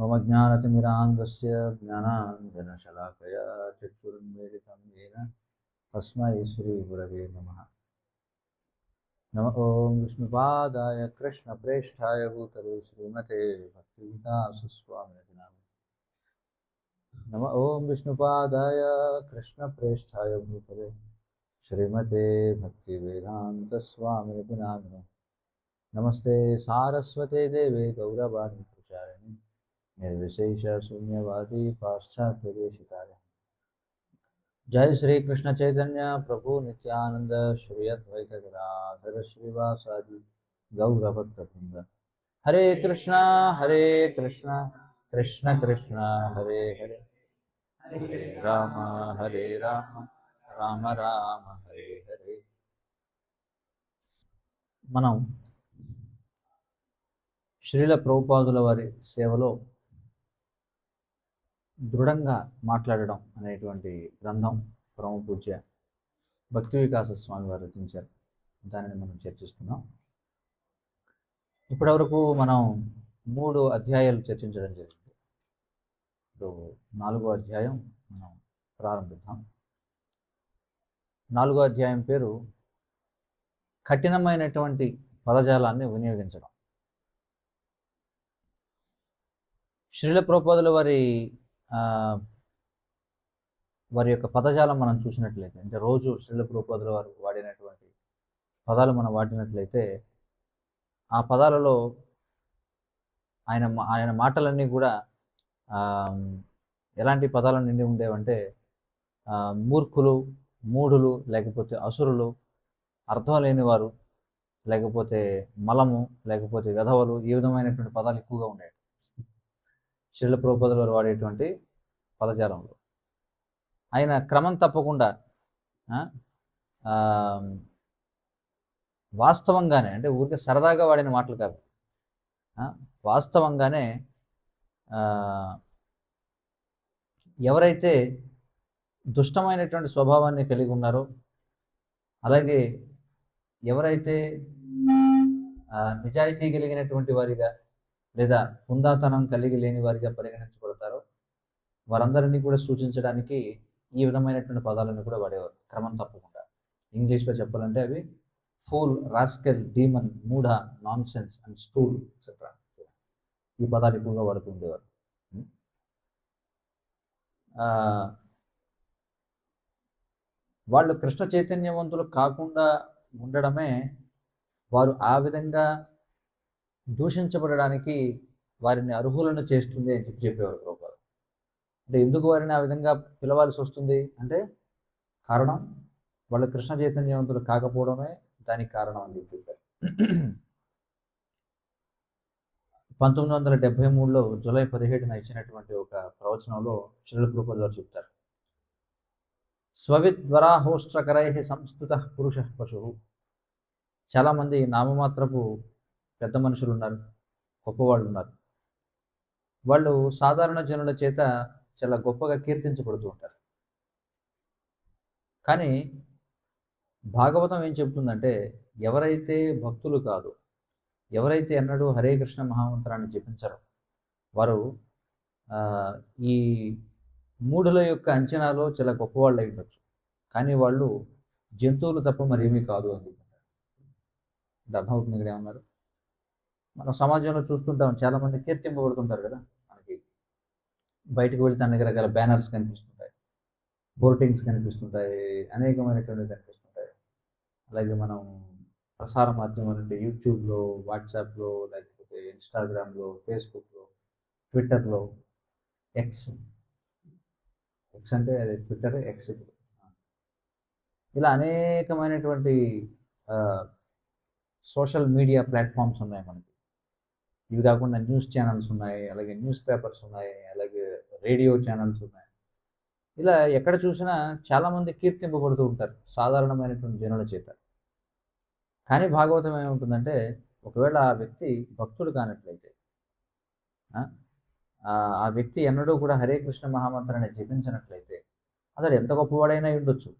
मम ज्ञानतिमिरान्धस्य ज्ञानाञ्जनशलाकया चक्षुरुन्मीलितं येन तस्मै श्रीगुरवे नमः। नम ॐ विष्णुपादाय कृष्णप्रेष्ठाय भूतले श्रीमते भक्तिविकासस्वामिनति नाम नम ॐ विष्णुपादाय कृष्णप्रेष्ठाय भूतले। श्रीमते भक्तिवेदान्तस्वामिनति नामिने नमस्ते सारस्वते देवे गौरवाणी प्रचारिणे निर्विशेष शून्यवादी पाश्चात्यदेशिताय। जय श्री कृष्ण चैतन्य प्रभु नित्यानंद श्री अद्वैत गदाधर श्रीवासादि गौरभक्तवृंद हरे कृष्णा हरे कृष्णा, कृष्ण कृष्ण हरे हरे हरे। राम हरे राम। రామ రామ హరే హరే. మనం శ్రీల ప్రభుపాదుల వారి సేవలో దృఢంగా మాట్లాడడం అనేటువంటి గ్రంథం పరమ పూజ్య భక్తి వికాస స్వామి వారు రచించారు. దానిని మనం చర్చిస్తున్నాం. ఇప్పటివరకు మనం మూడు అధ్యాయాలు చర్చించడం జరిగింది. ఇప్పుడు నాలుగో అధ్యాయం మనం ప్రారంభిద్దాం. నాలుగో అధ్యాయం పేరు కఠినమైనటువంటి పదజాలాన్ని వినియోగించడం. శ్రీల ప్రోపాదుల వారి వారి యొక్క పదజాలం మనం చూసినట్లయితే అంటే రోజు శ్రీల ప్రోపాదుల వారు వాడినటువంటి పదాలు మనం వాడినట్లయితే ఆ పదాలలో ఆయన మా- ఆయన మాటలన్నీ కూడా ఎలాంటి పదాలు నిండి ఉండేవంటే మూర్ఖులు మూఢులు లేకపోతే అసురులు అర్థం లేని వారు లేకపోతే మలము లేకపోతే వెధవలు ఈ విధమైనటువంటి పదాలు ఎక్కువగా ఉండేవి. శ్రీల ప్రభుపదుల వారు వాడేటువంటి పదజాలంలో. ఆయన క్రమం తప్పకుండా వాస్తవంగానే అంటే ఊరికే సరదాగా వాడిన మాటలు కాదు. వాస్తవంగానే ఎవరైతే దుష్టమైనటువంటి స్వభావాన్ని కలిగి ఉన్నారో అలాగే ఎవరైతే నిజాయితీ కలిగినటువంటి వారిగా లేదా హుందాతనం కలిగి లేని వారిగా పరిగణించబడతారో వారందరినీ కూడా సూచించడానికి ఈ విధమైనటువంటి పదాలను కూడా వాడేవారు. క్రమం తప్పకుండా. ఇంగ్లీష్లో చెప్పాలంటే అవి ఫూల్ రాస్కెల్ డీమన్ మూఢ nonsense and stool etcetera ఈ పదాలు ఎక్కువగా వాడుతూ ఉండేవారు. వాళ్ళు కృష్ణ చైతన్యవంతులు కాకుండా ఉండడమే వారు ఆ విధంగా దూషించబడడానికి వారిని అర్హులను చేస్తుంది అని చెప్పి చెప్పేవారు ప్రభుపాద. అంటే ఎందుకు వారిని ఆ విధంగా పిలవాల్సి వస్తుంది అంటే కారణం వాళ్ళు కృష్ణ చైతన్యవంతులు కాకపోవడమే దానికి కారణం అని చెప్పి చెప్పారు. పంతొమ్మిది వందల డెబ్బై మూడులో జూలై పదిహేడున ఇచ్చినటువంటి ఒక ప్రవచనంలో శ్రీల ప్రభుపాద గారు చెప్తారు. స్వవిద్వరాహోష్ట్రకరై సంస్కృత పురుష పశువు చాలామంది నామమాత్రపు పెద్ద మనుషులు ఉన్నారు గొప్పవాళ్ళు ఉన్నారు వాళ్ళు సాధారణ జనుల చేత చాలా గొప్పగా కీర్తించబడుతూ ఉంటారు. కానీ భాగవతం ఏం చెబుతుందంటే ఎవరైతే భక్తులు కాదు ఎవరైతే ఎన్నడూ హరే కృష్ణ మహామంత్రాన్ని జపించరో వారు ఈ మూఢుల యొక్క అంచనాలో చాలా గొప్పవాళ్ళు అయి ఉండొచ్చు. కానీ వాళ్ళు జంతువులు తప్ప మరేమీ కాదు అని అర్థమవుతుంది ఇక్కడ ఏమన్నారు? మనం సమాజంలో చూస్తుంటాం చాలామంది కీర్తింపబడుతుంటారు కదా. మనకి బయటకు వెళ్తే అనేక రకాల బ్యానర్స్ కనిపిస్తుంటాయి. బోర్టింగ్స్ కనిపిస్తుంటాయి. అనేకమైనటువంటివి కనిపిస్తుంటాయి. అలాగే మనం ప్రసార మాధ్యమాలు అంటే యూట్యూబ్లో వాట్సాప్లో లేకపోతే ఇన్స్టాగ్రామ్లో ఫేస్బుక్లో ట్విట్టర్లో ఎక్స్ ఎక్స్ అంటే అది ట్విట్టర్ ఎక్స్ ఇప్పుడు. ఇలా అనేకమైనటువంటి సోషల్ మీడియా ప్లాట్ఫామ్స్ ఉన్నాయి మనకి. ఇవి కాకుండా న్యూస్ ఛానల్స్ ఉన్నాయి అలాగే న్యూస్ పేపర్స్ ఉన్నాయి అలాగే రేడియో ఛానల్స్ ఉన్నాయి. ఇలా ఎక్కడ చూసినా చాలామంది కీర్తింపబడుతూ ఉంటారు సాధారణమైనటువంటి జనుల చేత. కానీ భాగవతం ఏముంటుందంటే ఒకవేళ ఆ వ్యక్తి భక్తుడు కానట్లయితే ఆ, వ్యక్తి ఎన్నడూ కూడా హరే కృష్ణ మహామంత్రాన్ని జపించినట్లయితే అతడు ఎంత గొప్పవాడైనా ఉండొచ్చు.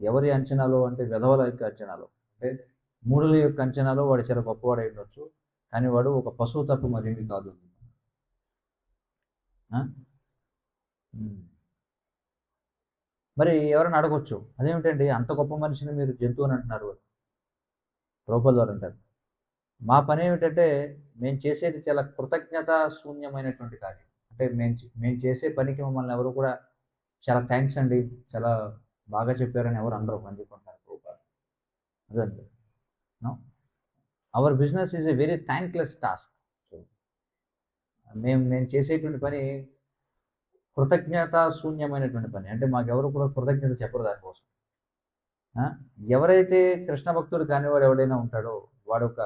ఎవరి అంచనాలు అంటే వెధవల యొక్క అంచనాలు. అంటే మూడుల యొక్క అంచనాలు వాడు చాలా గొప్పవాడై ఉండొచ్చు. కానీ వాడు ఒక పశువు తప్పు మరేమి కాదు. మరి ఎవరైనా అడగొచ్చు అదేమిటండి అంత గొప్ప మనిషిని మీరు జంతువు అని అంటున్నారు? రూపాయల ద్వారా అంటారు మా పని ఏమిటంటే మేము చేసేది చాలా కృతజ్ఞత శూన్యమైనటువంటి కార్యం. అంటే మేము మేము చేసే పనికి మమ్మల్ని ఎవరు కూడా చాలా థ్యాంక్స్ అండి. చాలా బాగా చెప్పారని ఎవరు అందరూ పని చెప్పుకుంటారు రూపాయలు అదండి our business is a very thankless task. మేము మేము చేసేటువంటి పని కృతజ్ఞత శూన్యమైనటువంటి పని. అంటే మాకు ఎవరు కూడా కృతజ్ఞత చెప్పరు దానికోసం. ఎవరైతే కృష్ణ భక్తుడు కానివాడు ఎవడైనా ఉంటాడో వాడు ఒక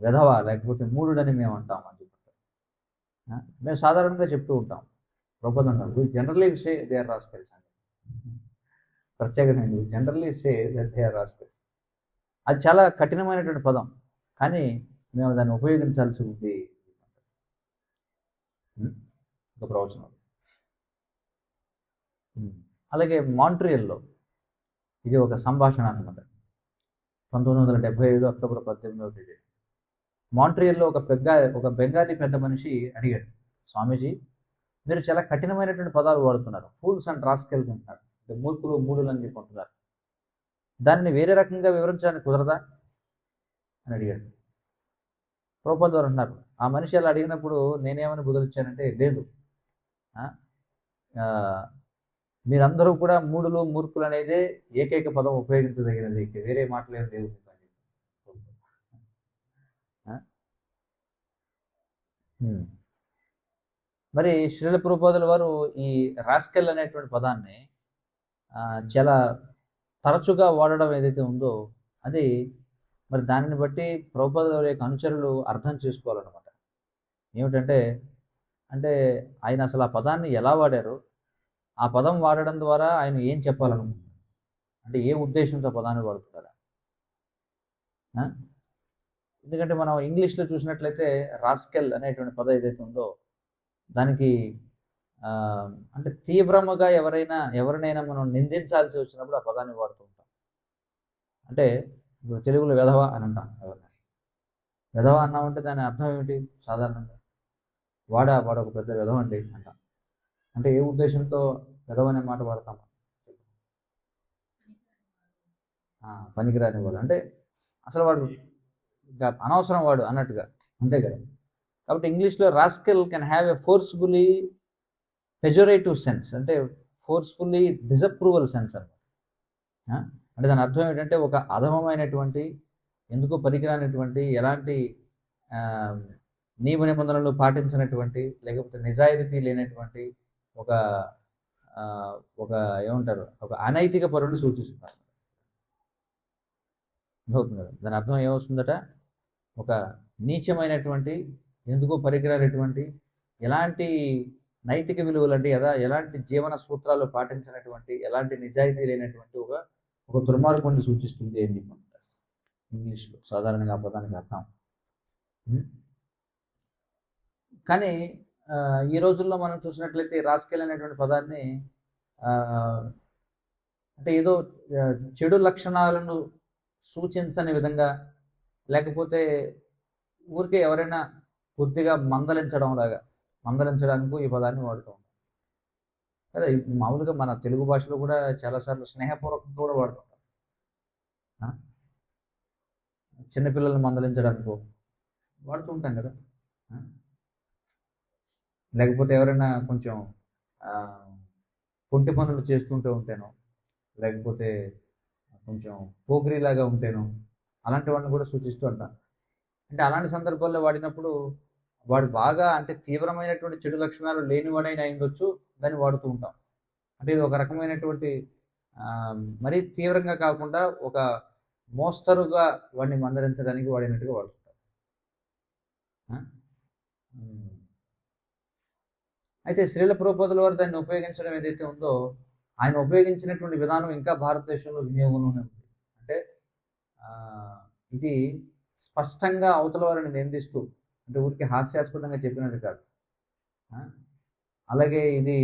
విధవ లేకపోతే మూడుడని మేము అంటాం మేము సాధారణంగా చెప్తూ ఉంటాం. ప్రబోధం అన్నారు generally say they are rascals అని ప్రత్యేకంగా generally say they are rascals అది చాలా కఠినమైనటువంటి పదం కానీ మేము దాన్ని ఉపయోగించాల్సి ఉంది. ఒక ప్రవచనం. అలాగే మాంట్రియల్లో ఇది ఒక సంభాషణ అన్నమాట. పంతొమ్మిది వందల డెబ్బై ఐదు అక్టోబర్ పద్దెనిమిదవ తేదీ. మాంట్రియల్లో ఒక బెంగా ఒక బెంగాలీ పెద్ద మనిషి అడిగాడు స్వామీజీ మీరు చాలా కఠినమైనటువంటి పదాలు వాడుతున్నారు. ఫూల్స్ అండ్ రాస్కెల్స్ అంటున్నారు అంటే మూర్ఖులు మూడులు అని చెప్పి అంటున్నారు దానిని వేరే రకంగా వివరించడానికి కుదరదా? అని అడిగాడు. ప్రోపల్ ద్వారా అంటున్నారు ఆ మనిషి అలా అడిగినప్పుడు నేనేమని బుదిలిచ్చానంటే లేదు. మీరందరూ కూడా మూడులు మూర్ఖులు అనేదే ఏకైక పదం ఉపయోగించదగినది. వేరే మాటలు ఏం లేవు మీకు అని చెప్పి. ఆ? హ్మ్. మరి శ్రీల ప్రభుపాదుల వారు ఈ రాస్కెల్ అనేటువంటి పదాన్ని చాలా తరచుగా వాడడం ఏదైతే ఉందో అది మరి దానిని బట్టి ప్రభుపాదుల వారి యొక్క అనుచరులు అర్థం చేసుకోవాలన్నమాట. ఏమిటంటే అంటే ఆయన అసలు ఆ పదాన్ని ఎలా వాడారు? ఆ పదం వాడడం ద్వారా ఆయన ఏం చెప్పాలనుకుంటున్నారు? అంటే ఏ ఉద్దేశంతో పదాన్ని వాడుతున్నారా ఎందుకంటే మనం ఇంగ్లీష్లో చూసినట్లయితే రాస్కెల్ అనేటువంటి పదం ఏదైతే ఉందో దానికి అంటే తీవ్రముగా ఎవరైనా ఎవరినైనా మనం నిందించాల్సి వచ్చినప్పుడు ఆ పదాన్ని వాడుతూ ఉంటాం. అంటే ఇప్పుడు తెలుగులో వెధవ అని అంటాం ఎవరిని. వెధవ అన్నామంటే దాని అర్థం ఏమిటి? సాధారణంగా వాడా వాడ ఒక పెద్ద వెధవ అండి అంటాం. అంటే ఏ ఉద్దేశంతో వెధవ అనే మాట వాడతాం? పనికిరాని వాడు. అంటే అసలు వాడు అనవసరం వాడు అన్నట్టుగా. అంతే కదా. కాబట్టి ఇంగ్లీష్లో rascal can have a forcefully pejorative sense అంటే ఫోర్స్ఫుల్లీ డిసప్రూవల్ సెన్స్ అనమాట అంటే దాని అర్థం ఏంటంటే ఒక అధమమైనటువంటి ఎందుకు పనికిరానటువంటి ఎలాంటి నియమ నిబంధనలు పాటించినటువంటి లేకపోతే నిజాయితీ లేనటువంటి ఒక ఒక ఏమంటారు ఒక అనైతిక పరుడు సూచిస్తున్నారు అవుతుంది కదా. దాని అర్థం ఏమవుతుందట ఒక నీచమైనటువంటి ఎందుకు పరికరాలటువంటి ఎలాంటి నైతిక విలువలు అంటే ఎలా ఎలాంటి జీవన సూత్రాలు పాటించినటువంటి ఎలాంటి నిజాయితీ లేనటువంటి ఒక ఒక దుర్మార్గుని సూచిస్తుంది అని చెప్పంటారు ఇంగ్లీష్లో సాధారణంగా పదానికి అర్థం కానీ ఈ రోజుల్లో మనం చూసినట్లయితే రాజకీయాలు అనేటువంటి పదాన్ని అంటే ఏదో చెడు లక్షణాలను సూచించని విధంగా లేకపోతే ఊరికే ఎవరైనా కొద్దిగా మందలించడం లాగా మందలించడానికి ఈ పదాన్ని వాడుతూ ఉంటాం. కదా మామూలుగా మన తెలుగు భాషలో కూడా చాలాసార్లు స్నేహపూర్వకంగా కూడా వాడుతుంటాం. చిన్నపిల్లల్ని మందలించడానికి వాడుతూ ఉంటాం కదా. లేకపోతే ఎవరైనా కొంచెం కొంటి పనులు చేస్తుంటే ఉంటేనో లేకపోతే కొంచెం పోకిరీలాగా ఉంటేనో అలాంటి వాడిని కూడా సూచిస్తూ ఉంటాం అంటే అలాంటి సందర్భాల్లో వాడినప్పుడు వాడు బాగా అంటే తీవ్రమైనటువంటి చెడు లక్షణాలు లేనివాడైనా ఉండొచ్చు దాన్ని వాడుతూ ఉంటాం. అంటే ఇది ఒక రకమైనటువంటి మరీ తీవ్రంగా కాకుండా ఒక మోస్తరుగా వాడిని మందరించడానికి వాడినట్టుగా వాడుతుంటాం అయితే శ్రీల ప్రోపదుల వారు దాన్ని ఉపయోగించడం ఏదైతే ఉందో ఆయన ఉపయోగించినటువంటి విధానం ఇంకా భారతదేశంలో వినియోగంలోనే ఉంది. అంటే ఇది స్పష్టంగా అవతల వారిని నిందిస్తూ అంటే ఊరికి హాస్యాస్పదంగా చెప్పినట్టు కాదు. అలాగే ఇది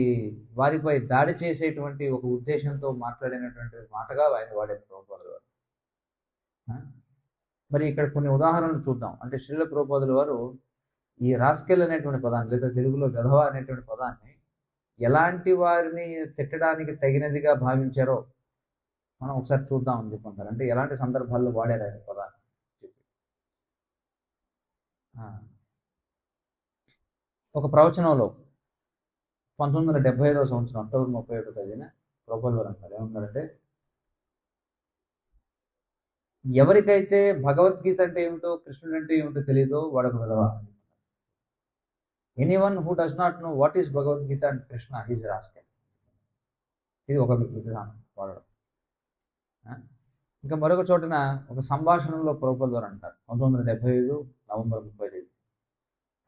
వారిపై దాడి చేసేటువంటి ఒక ఉద్దేశంతో మాట్లాడినటువంటి మాటగా ఆయన వాడారు ప్రభుపాదుల వారు. మరి ఇక్కడ కొన్ని ఉదాహరణలు చూద్దాం. అంటే శ్రీల ప్రభుపాదుల వారు ఈ రాస్కెల్ అనేటువంటి పదాన్ని లేదా తెలుగులో గధవ అనేటువంటి పదాన్ని ఎలాంటి వారిని తిట్టడానికి తగినదిగా భావించారో మనం ఒకసారి చూద్దాం అని చెప్పి అంటే ఎలాంటి సందర్భాల్లో వాడారు ఆయన పదాన్ని చెప్పి ఒక ప్రవచనంలో పంతొమ్మిది వందల డెబ్బై ఐదవ సంవత్సరం అక్టోబర్ ముప్పై ఒకటి తేదీన ప్రోపల్ వారు అంటారు. ఏమన్నారంటే ఎవరికైతే భగవద్గీత అంటే ఏమిటో కృష్ణుడు అంటే ఏమిటో తెలియదో వాడొక విధవ? Any one who does not know what is Bhagavad Gita and Krishna he's rascal ఇది ఒక విధానం వాడడం. ఇంకా మరొక చోటన ఒక సంభాషణలో ప్రోపల్ అంటారు. పంతొమ్మిది వందల డెబ్బై ఐదు నవంబర్ ముప్పై ఐదు.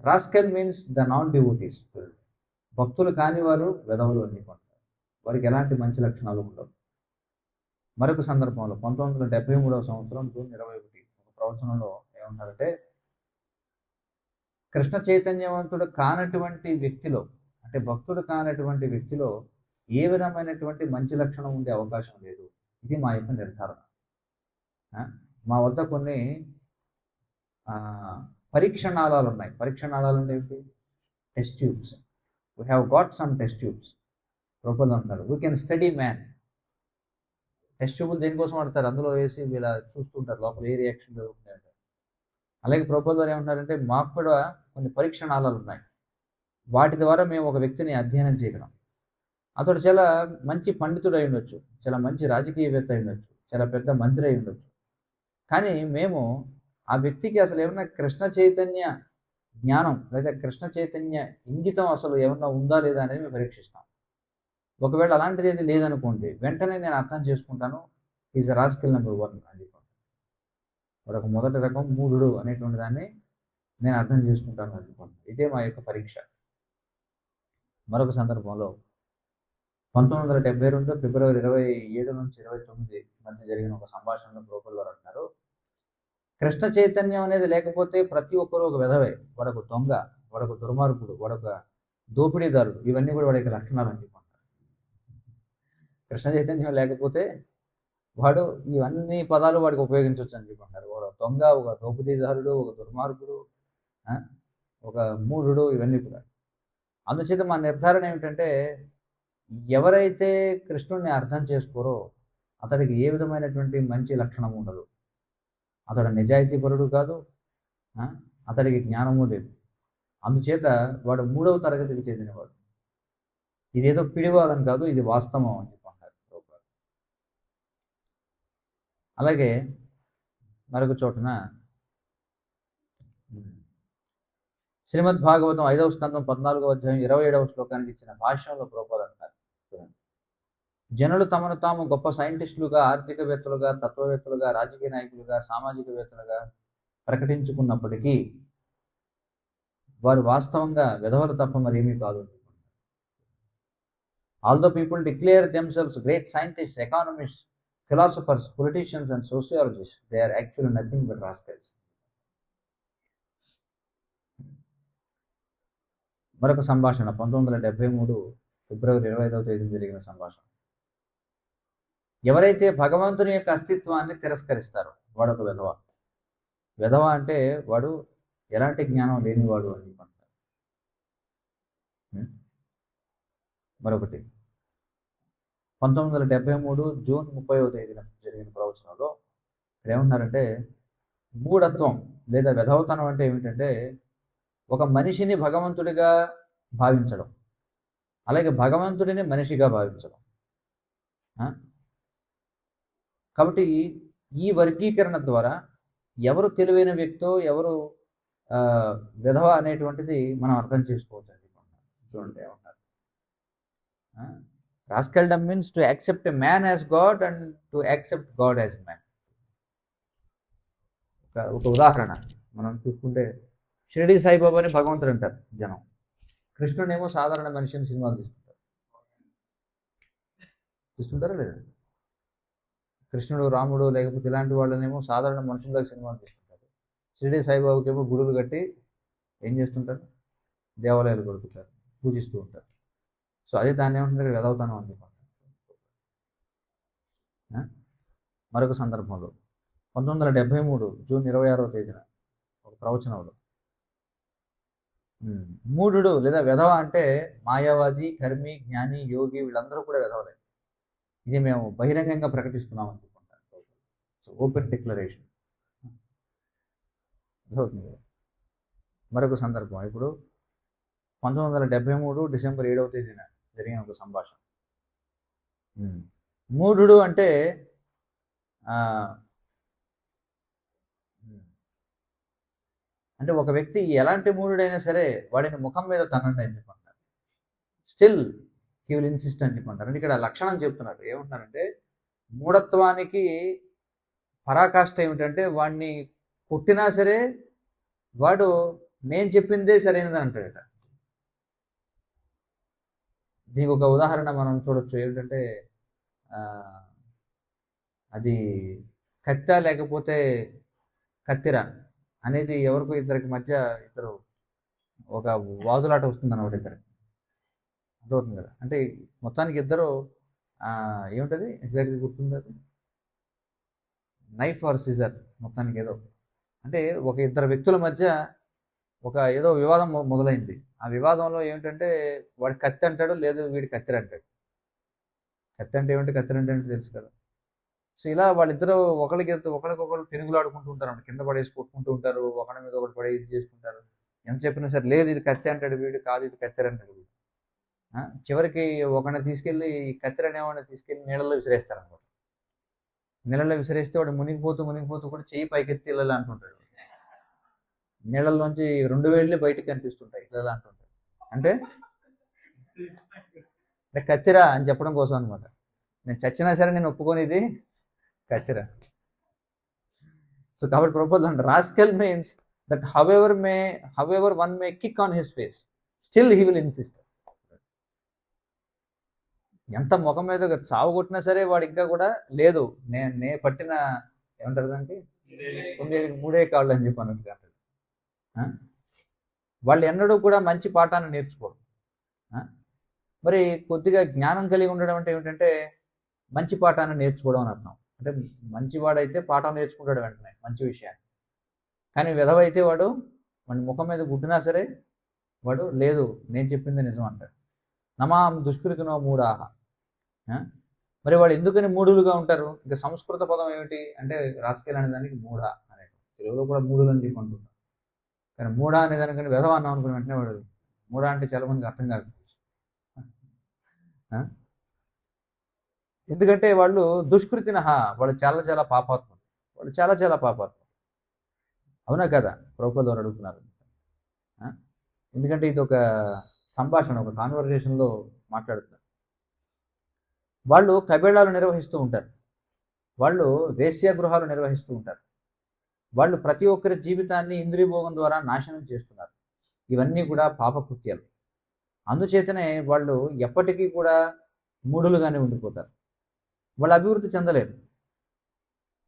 Rascal means the non devotees. భక్తులు కాని వారు వెధవులు అందుకుంటారు. వారికి ఎలాంటి మంచి లక్షణాలు ఉండవు. మరొక సందర్భంలో పంతొమ్మిది వందల డెబ్బై మూడవ సంవత్సరం జూన్ ఇరవై ఒకటి ఒక ప్రవచనంలో ఏమంటారంటే కృష్ణ చైతన్యవంతుడు కానటువంటి వ్యక్తిలో అంటే భక్తుడు కానటువంటి వ్యక్తిలో ఏ విధమైనటువంటి మంచి లక్షణం ఉండే అవకాశం లేదు. ఇది మా యొక్క నిర్ధారణ. మా వద్ద కొన్ని ఆ, పరీక్ష నాళాలు ఉన్నాయి పరీక్ష నాళాలు అంటే ఏంటి test tubes. We have got some test tubes propel అంటారు we can study man test ట్యూబులు దేనికోసం వాడతారు? అందులో వేసి ఇలా చూస్తుంటారు. లోపల ఏ రియాక్షన్ జరుగుతుంది అంటారు అలాగే ప్రొపల్ ద్వారా ఏమంటారంటే మాకు కూడా కొన్ని పరీక్ష ఉన్నాయి వాటి ద్వారా మేము ఒక వ్యక్తిని అధ్యయనం చేయగలం. అతడు చాలా మంచి పండితుడు అయి ఉండొచ్చు చాలా మంచి రాజకీయవేత్త అయి ఉండొచ్చు చాలా పెద్ద మంత్రి అయి ఉండొచ్చు కానీ మేము ఆ వ్యక్తికి అసలు ఏమన్నా కృష్ణ చైతన్య జ్ఞానం లేదా కృష్ణ చైతన్య ఇంగితం అసలు ఏమన్నా ఉందా లేదా అనేది మేము పరీక్షిస్తాం. ఒకవేళ అలాంటిది ఏది లేదనుకోండి వెంటనే నేను అర్థం చేసుకుంటాను ఈజ్ రాస్కిల్ నెంబర్ వన్ అని ఒక మొదటి రకం మూఢుడు అనేటువంటి దాన్ని నేను అర్థం చేసుకుంటాను అనుకుంటున్నాను ఇదే మా యొక్క పరీక్ష. మరొక సందర్భంలో పంతొమ్మిది వందల డెబ్బై రెండు ఫిబ్రవరి ఇరవై ఏడు నుంచి ఇరవై తొమ్మిది మధ్య జరిగిన ఒక సంభాషణలో ప్రోపల్లో అంటున్నారు? కృష్ణ చైతన్యం అనేది లేకపోతే ప్రతి ఒక్కరూ ఒక విధవే. వాడొక దొంగ వాడొక దుర్మార్గుడు వాడొక దోపిడీదారుడు. ఇవన్నీ కూడా వాడికి లక్షణాలు అని చెప్పుకుంటారు కృష్ణ చైతన్యం లేకపోతే వాడు ఇవన్నీ పదాలు వాడికి ఉపయోగించవచ్చు అని చెప్పుకుంటారు వాడు దొంగ ఒక దోపిడీదారుడు ఒక దుర్మార్గుడు ఒక మూఢుడు ఇవన్నీ కూడా. అందుచేత మా నిర్ధారణ ఏమిటంటే ఎవరైతే కృష్ణుడిని అర్థం చేసుకోరో అతడికి ఏ విధమైనటువంటి మంచి లక్షణం ఉండదు. అతడు నిజాయితీపరుడు కాదు అతడికి జ్ఞానము లేదు. అందుచేత వాడు మూడవ తరగతికి చెందినవాడు. ఇదేదో పిడివాదం కాదు ఇది వాస్తవం అని చెప్పి అంటారు అలాగే మరొక చోటన శ్రీమద్ భాగవతం ఐదవ స్కందం పద్నాలుగవ అధ్యాయం ఇరవై ఏడవ శ్లోకానికి ఇచ్చిన భాష్యంలో ప్రోపాద్ అంటారు. జనులు తమను తాము గొప్ప సైంటిస్టులుగా ఆర్థికవేత్తలుగా తత్వవేత్తలుగా రాజకీయ నాయకులుగా సామాజికవేత్తలుగా ప్రకటించుకున్నప్పటికీ వారు వాస్తవంగా విధవలు తప్ప మరేమీ కాదు all the people declare themselves great scientist economist philosophers politicians and sociologist they are actual nothing but rascals మరొక సంభాషణ పంతొమ్మిది వందల డెబ్బై మూడు ఫిబ్రవరి ఇరవై ఐదవ తేదీ జరిగిన సంభాషణ. ఎవరైతే భగవంతుని యొక్క అస్తిత్వాన్ని తిరస్కరిస్తారో వాడు ఒక విధవ. విధవ అంటే వాడు ఎలాంటి జ్ఞానం లేనివాడు అని చెప్పి అంటారు మరొకటి. పంతొమ్మిది వందల డెబ్బై మూడు జూన్ ముప్పైవ తేదీన జరిగిన ప్రవచనంలో ఇక్కడ ఏమంటున్నారంటే మూఢత్వం లేదా విధవతనం అంటే ఏమిటంటే ఒక మనిషిని భగవంతుడిగా భావించడం అలాగే భగవంతుడిని మనిషిగా భావించడం. కాబట్టి ఈ వర్గీకరణ ద్వారా ఎవరు తెలివైన వ్యక్తో ఎవరు విధవ అనేటువంటిది మనం అర్థం చేసుకోవచ్చు చూడండి ఏమంటారు. Rascaldom means to accept a man as God and to accept God as man. ఒక ఒక ఉదాహరణ మనం చూసుకుంటే షిరిడి సాయిబాబాని భగవంతుడు అంటారు జనం. కృష్ణుడేమో సాధారణ మనిషిని సినిమాలు తీసుకుంటారు తీసుకుంటారా లేదా? కృష్ణుడు రాముడు లేకపోతే ఇలాంటి వాళ్ళనేమో సాధారణ మనుషుల్లాగా సినిమాలు తీసుకుంటారు షిరిడి సాయిబాబుకి ఏమో గుడులు కట్టి ఏం చేస్తుంటారు? దేవాలయాలు కొడుతుంటారు పూజిస్తూ ఉంటారు. సో అదే దాన్ని ఏమంటుంది వెదవుతాను అని మరొక సందర్భంలో పంతొమ్మిది వందల డెబ్భై మూడు జూన్ ఇరవై ఆరవ తేదీన ఒక ప్రవచనంలో మూఢుడు లేదా వెధవ అంటే మాయావాది కర్మి జ్ఞాని యోగి వీళ్ళందరూ కూడా వెధవలే. ఇది మేము బహిరంగంగా ప్రకటిస్తున్నాం అనుకుంటాను సో ఓపెన్ డిక్లరేషన్ మరొక సందర్భం. ఇప్పుడు పంతొమ్మిది వందల డెబ్బై మూడు డిసెంబర్ ఏడవ తేదీన జరిగిన ఒక సంభాషణ. Hmm. మూఢుడు అంటే hmm. అంటే ఒక వ్యక్తి ఎలాంటి మూఢుడైనా సరే వాడిని ముఖం మీద తనండి అని చెప్పంటారు. స్టిల్ హీ విల్ ఇన్సిస్ట్ అని చెప్పంటారు. అంటే ఇక్కడ లక్షణం చెప్తున్నారు. ఏమంటున్నారంటే మూఢత్వానికి పరాకాష్ట ఏమిటంటే వాడిని కొట్టినా సరే వాడు నేను చెప్పిందే సరైనది అంటాడట. దీనికి ఒక ఉదాహరణ మనం చూడొచ్చు. ఏంటంటే అది కత్త లేకపోతే కత్తిర అనేది ఎవరికో ఇద్దరికి మధ్య ఇద్దరు ఒక వాదులాట వస్తుంది అన్నమాట ఇద్దరికి. అర్థమవుతుంది కదా. అంటే మొత్తానికి ఇద్దరు ఆ, ఏమిటది? ఎగ్జాక్ట్గా గుర్తుంది అది నైఫ్ ఆర్ సిజర్ మొత్తానికి ఏదో. అంటే ఒక ఇద్దరు వ్యక్తుల మధ్య ఒక ఏదో వివాదం మొదలైంది. ఆ వివాదంలో ఏమిటంటే వాడు కత్తి అంటాడు లేదు వీడి కత్తిరి అంటాడు. కత్తి అంటే ఏమిటి? కత్తిరి అంటే ఏంటో తెలుసు కదా. సో ఇలా వాళ్ళిద్దరు ఒకరికి ఒకరికొకరు పెనుగులాడుకుంటూ ఉంటారు అంటే కింద పడేసి కొట్టుకుంటూ ఉంటారు ఒకరి మీద ఒకటి పడే ఇది చేసుకుంటారు. ఎంత చెప్పినా సరే లేదు ఇది కత్తి అంటాడు వీడు కాదు ఇది కత్తిరి అంటాడు వీడు. చివరికి ఒకరిని తీసుకెళ్ళి ఈ అనేవాడిని తీసుకెళ్ళి నీళ్ళలో విసిరేస్తారు అనమాట నీళ్ళలో విసిరేస్తే వాడు మునిగిపోతూ మునిగిపోతూ కూడా చేయి పైకెత్తి ఇలా అంటుంటాడు. నీళ్ళల్లోంచి రెండు వేళ్ళే బయటకు కనిపిస్తుంటాయి ఇలా అంటుంటాడు. అంటే అంటే కత్తిర అని చెప్పడం కోసం అనమాట నేను చచ్చినా సరే నేను ఒప్పుకోనిది కత్తిరా. కత్తిర సో కాబట్టి ప్రపోజల్ అంటే rascal means that however may however one may kick on his face still he will insist ఎంత ముఖం మీద చావు కొట్టినా సరే వాడు ఇంకా కూడా లేదు. నేను నే పట్టిన ఏమంటారు దానికి? ఉండేది మూడే కాళ్ళు అని చెప్పి అన్నట్టుగా అంటాడు. వాళ్ళు ఎన్నడూ కూడా మంచి పాఠాన్ని నేర్చుకోరు. మరి కొద్దిగా జ్ఞానం కలిగి ఉండడం అంటే ఏమిటంటే మంచి పాఠాన్ని నేర్చుకోవడం అని అర్థం. అంటే మంచివాడైతే పాఠం నేర్చుకుంటాడు వెంటనే మంచి విషయాన్ని. కానీ విధవైతే వాడు మన ముఖం మీద గుడ్డినా సరే వాడు లేదు నేను చెప్పింది నిజం అంటాడు. నమాం దుష్కృతినో మూడాహ మరి వాళ్ళు ఎందుకని మూడులుగా ఉంటారు? ఇంకా సంస్కృత పదం ఏమిటి? అంటే రాసుకెళ్ళి అనే దానికి మూఢ అనే తెలుగులో కూడా మూడులు అని చెప్పి కానీ మూఢ అనే దానికని విధవ అన్నాం అనుకుని వెంటనే వాడు మూఢ అంటే చాలా మందికి అర్థం కాకపోవచ్చు ఎందుకంటే వాళ్ళు దుష్కృతిన వాళ్ళు చాలా చాలా పాపాత్ములు. వాళ్ళు చాలా చాలా పాపాత్ములు. అవునా కదా? ప్రభుత్వ ద్వారా అడుగుతున్నారు. ఎందుకంటే ఇది ఒక సంభాషణ ఒక కాన్వర్జేషన్లో మాట్లాడుతున్నారు. వాళ్ళు కబేళాలు నిర్వహిస్తూ ఉంటారు. వాళ్ళు వేశ్యాగృహాలు నిర్వహిస్తూ ఉంటారు. వాళ్ళు ప్రతి ఒక్కరి జీవితాన్ని ఇంద్రియభోగం ద్వారా నాశనం చేస్తున్నారు. ఇవన్నీ కూడా పాపకృత్యాలు. అందుచేతనే వాళ్ళు ఎప్పటికీ కూడా మూడులుగానే ఉండిపోతారు. వాళ్ళు అభివృద్ధి చెందలేరు.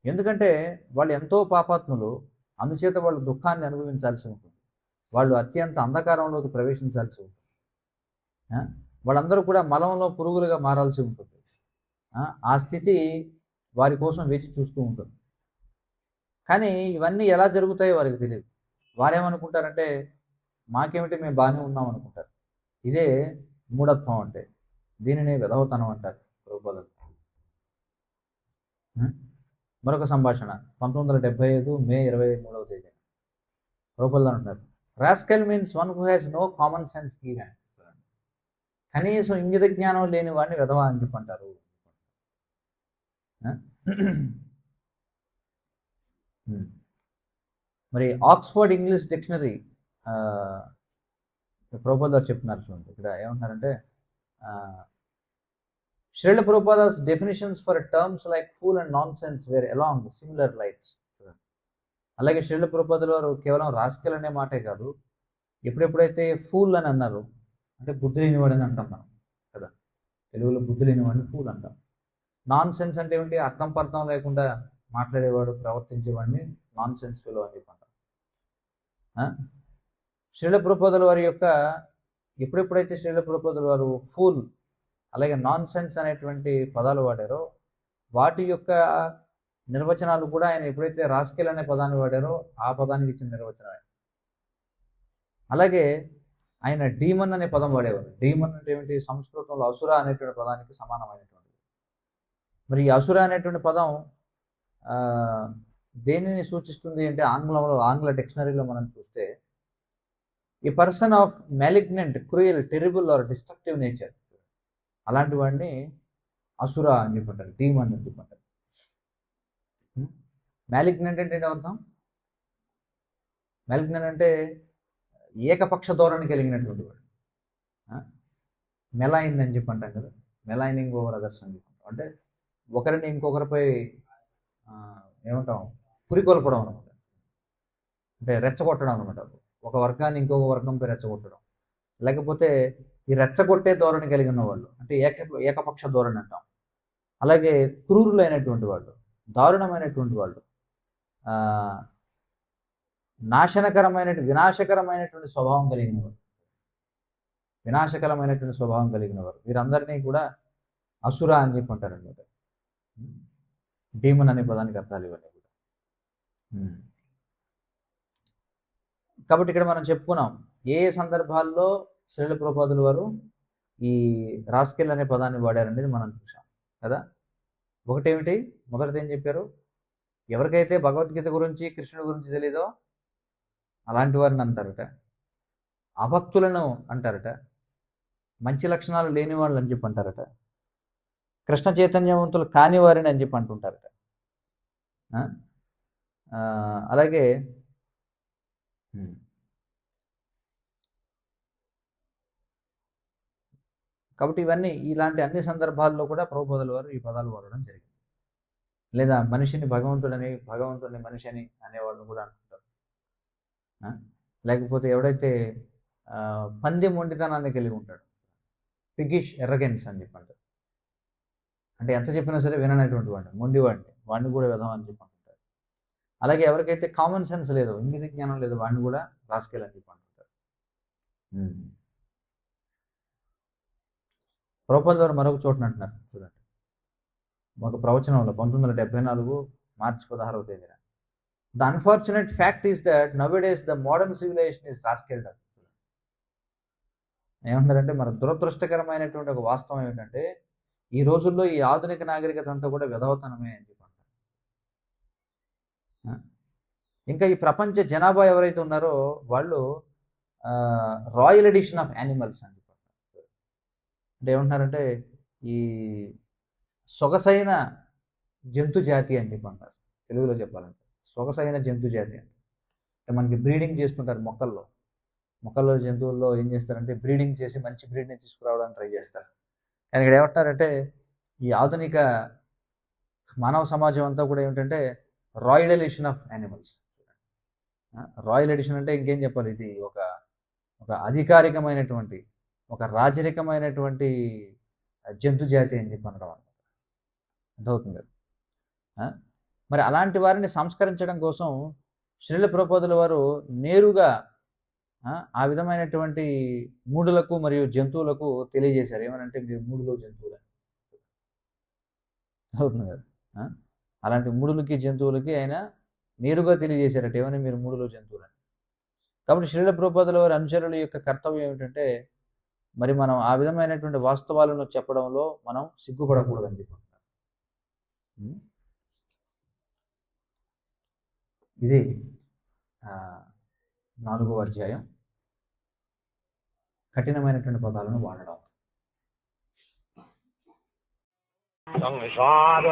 ఎందుకంటే వాళ్ళు ఎంతో పాపాత్ములు. అందుచేత వాళ్ళు దుఃఖాన్ని అనుభవించాల్సి ఉంటుంది. వాళ్ళు అత్యంత అంధకారంలోకి ప్రవేశించాల్సి ఉంటుంది. వాళ్ళందరూ కూడా మలంలో పురుగులుగా మారాల్సి ఉంటుంది. ఆ? స్థితి వారి కోసం వేచి చూస్తూ ఉంటుంది. కానీ ఇవన్నీ ఎలా జరుగుతాయో వారికి తెలియదు. వారేమనుకుంటారంటే మాకేమిటి మేము బాగానే ఉన్నాం అనుకుంటారు. ఇదే మూఢత్వం అంటే దీనిని విధవతనం అంటారు ప్రభుత్వాలు మరొక సంభాషణ పంతొమ్మిది వందల డెబ్బై ఐదు మే ఇరవై మూడవ తేదీ ప్రభుత్వాలు అంటారు rascal means one who has no common sense even కనీసం ఇంగిత జ్ఞానం లేని వాడిని విధవ అని చెప్పంటారు. Hmm. మరి ఆక్స్ఫర్డ్ ఇంగ్లీష్ డిక్షనరీ గారు చెప్తున్నారు చూడండి. ఇక్కడ ఏమంటున్నారంటే Srila Prabhupada's definitions for terms like fool and nonsense were along similar lines చూడండి. అలాగే శ్రీల ప్రోపాదుల వారు కేవలం రాస్కెల్ అనే మాటే కాదు ఎప్పుడెప్పుడైతే ఫూల్ అని అన్నారు అంటే బుద్ధి లేనివాడని అంటాం మనం కదా? తెలుగులో బుద్ధి లేనివాడిని ఫూల్ అంటాం. నాన్ సెన్స్ అంటే ఏమిటి? అర్థం పర్థం లేకుండా మాట్లాడేవాడు ప్రవర్తించేవాడిని నాన్ సెన్స్ ఫిలో అని చెప్పంటారు. ఆ? శ్రీల ప్రపోదల వారి యొక్క ఎప్పుడెప్పుడైతే శ్రీల ప్రపోదల వారు ఫూల్ అలాగే నాన్ సెన్స్ అనేటువంటి పదాలు వాడారో వాటి యొక్క నిర్వచనాలు కూడా ఆయన ఎప్పుడైతే రాస్కెల్ అనే పదాన్ని వాడారో ఆ పదానికి ఇచ్చిన నిర్వచనమే అలాగే ఆయన డీమన్ అనే పదం వాడేవారు. డీమన్ అంటే ఏమిటి? సంస్కృతంలో అసుర అనేటువంటి పదానికి సమానమైనటువంటి మరి ఈ అసుర అనేటువంటి పదం దేనిని సూచిస్తుంది అంటే ఆంగ్లంలో ఆంగ్ల డిక్షనరీలో మనం చూస్తే ఈ person of malignant cruel terrible or destructive nature. అలాంటి వాడిని అసుర అని చెప్పంటారు డీమన్ అని చెప్పంటారు. మ్యాలిగ్నెంట్ అంటే అర్థం? మ్యాలిగ్నెంట్ అంటే ఏకపక్ష ధోరణి కలిగినటువంటి వాడు. మెలైన్ అని చెప్పి అంటాం కదా మెలైనింగ్ ఓవర్ అదర్స్ అని చెప్పంటాం. అంటే ఒకరిని ఇంకొకరిపై ఏమంటాం పురికొల్పడం అనమాట అంటే రెచ్చగొట్టడం అనమాట ఒక వర్గాన్ని ఇంకొక వర్గంపై రెచ్చగొట్టడం. లేకపోతే ఈ రెచ్చగొట్టే ధోరణి కలిగిన వాళ్ళు అంటే ఏక ఏకపక్ష ధోరణి అంటాం. అలాగే క్రూరులైనటువంటి వాళ్ళు దారుణమైనటువంటి వాళ్ళు నాశనకరమైన వినాశకరమైనటువంటి స్వభావం కలిగిన వారు వినాశకరమైనటువంటి స్వభావం కలిగిన వారు వీరందరినీ కూడా అసుర అని చెప్పి అంటారు అనమాట డీమన్ అనే పదానికి అర్థాలు ఇవన్నీ కూడా. కాబట్టి ఇక్కడ మనం చెప్పుకున్నాం ఏ ఏ సందర్భాల్లో శ్రీల ప్రపాదులు వారు ఈ రాస్కెల్ అనే పదాన్ని వాడారనేది మనం చూసాం కదా? ఒకటేమిటి? మొదటిది ఏం చెప్పారు? ఎవరికైతే భగవద్గీత గురించి కృష్ణుడి గురించి తెలీదో అలాంటి వారిని అంటారట. అభక్తులను అంటారట. మంచి లక్షణాలు లేని వాళ్ళు అని చెప్పి అంటారట కృష్ణ చైతన్యవంతులు కాని వారిని అని చెప్పి అంటుంటారట. అలాగే కాబట్టి ఇవన్నీ ఇలాంటి అన్ని సందర్భాల్లో కూడా ప్రభుబోధుల వారు ఈ పదాలు వాడడం జరిగింది. లేదా మనిషిని భగవంతుడని భగవంతుడిని మనిషి అని అనేవాళ్ళు కూడా అంటుంటారు. లేకపోతే ఎవడైతే పంది మొండితనాన్ని కలిగి ఉంటాడు పిగిష్ ఎర్రగెన్స్ అని చెప్పి అంటారు. అంటే ఎంత చెప్పినా సరే విననటువంటి వాడిని మొండివాడిని. వాడిని కూడా విధం అని చెప్పి అంటుంటారు అలాగే ఎవరికైతే కామన్ సెన్స్ లేదో ఇంగిత జ్ఞానం లేదు వాడిని కూడా రాసుకెళ్ళని చెప్పి అంటుంటారు ప్రభుత్వం ద్వారా మరొక చోటున అంటున్నారు. చూడండి. ఒక ప్రవచనంలో పంతొమ్మిది వందల డెబ్బై నాలుగు మార్చి పదహారవ తేదీన. The unfortunate fact is that nowadays the modern civilization is rascaled ఏమంటారంటే మన దురదృష్టకరమైనటువంటి ఒక వాస్తవం ఏమిటంటే ఈ రోజుల్లో ఈ ఆధునిక నాగరికత అంతా కూడా విధవతనమే అని చెప్పంటారు ఇంకా ఈ ప్రపంచ జనాభా ఎవరైతే ఉన్నారో వాళ్ళు రాయల్ ఎడిషన్ ఆఫ్ యానిమల్స్ అని చెప్పంటారు అంటే ఏమంటున్నారంటే ఈ సొగసైన జంతు జాతి అని చెప్పంటారు తెలుగులో చెప్పాలంటే సొగసైన జంతు జాతి అంటే మనకి బ్రీడింగ్ చేస్తుంటారు మొక్కల్లో. మొక్కల్లో జంతువుల్లో ఏం చేస్తారంటే బ్రీడింగ్ చేసి మంచి బ్రీడ్ని తీసుకురావడానికి ట్రై చేస్తారు. ఆయన ఇక్కడ ఏమంటారంటే ఈ ఆధునిక మానవ సమాజం అంతా కూడా ఏమిటంటే royal edition of animals. Royal edition అంటే ఇంకేం చెప్పాలి? ఇది ఒక ఒక అధికారికమైనటువంటి ఒక రాజరికమైనటువంటి జంతు జాతి అని చెప్పి అనడం అనమాట. అర్థమవుతుంది? కదా మరి అలాంటి వారిని సంస్కరించడం కోసం శ్రీల ప్రపోదుల వారు నేరుగా ఆ విధమైనటువంటి మూడులకు మరియు జంతువులకు తెలియజేశారు. ఏమనంటే మీరు మూడులో జంతువులు అవుతుంది కదా? అలాంటి మూడులకి జంతువులకి ఆయన నేరుగా తెలియజేశారట. ఏమని? మీరు మూడులో జంతువులని. కాబట్టి శ్రీల ప్రపోదల వారి అనుచరుల యొక్క కర్తవ్యం ఏమిటంటే మరి మనం ఆ విధమైనటువంటి వాస్తవాలను చెప్పడంలో మనం సిగ్గుపడకూడదని చెప్పి ఇది నాలుగో అధ్యాయం. కఠినమైనటువంటి పదాలను వాడడం సంసార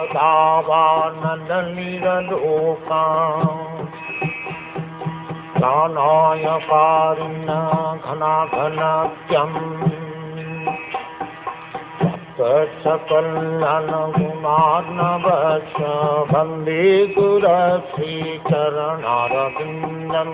ఘనాయ కారుణ ఘనా ఘనాఖ్యం సకల్యాణగుణార్ణవక్ష వందే గురశ్రీచరణారవిందం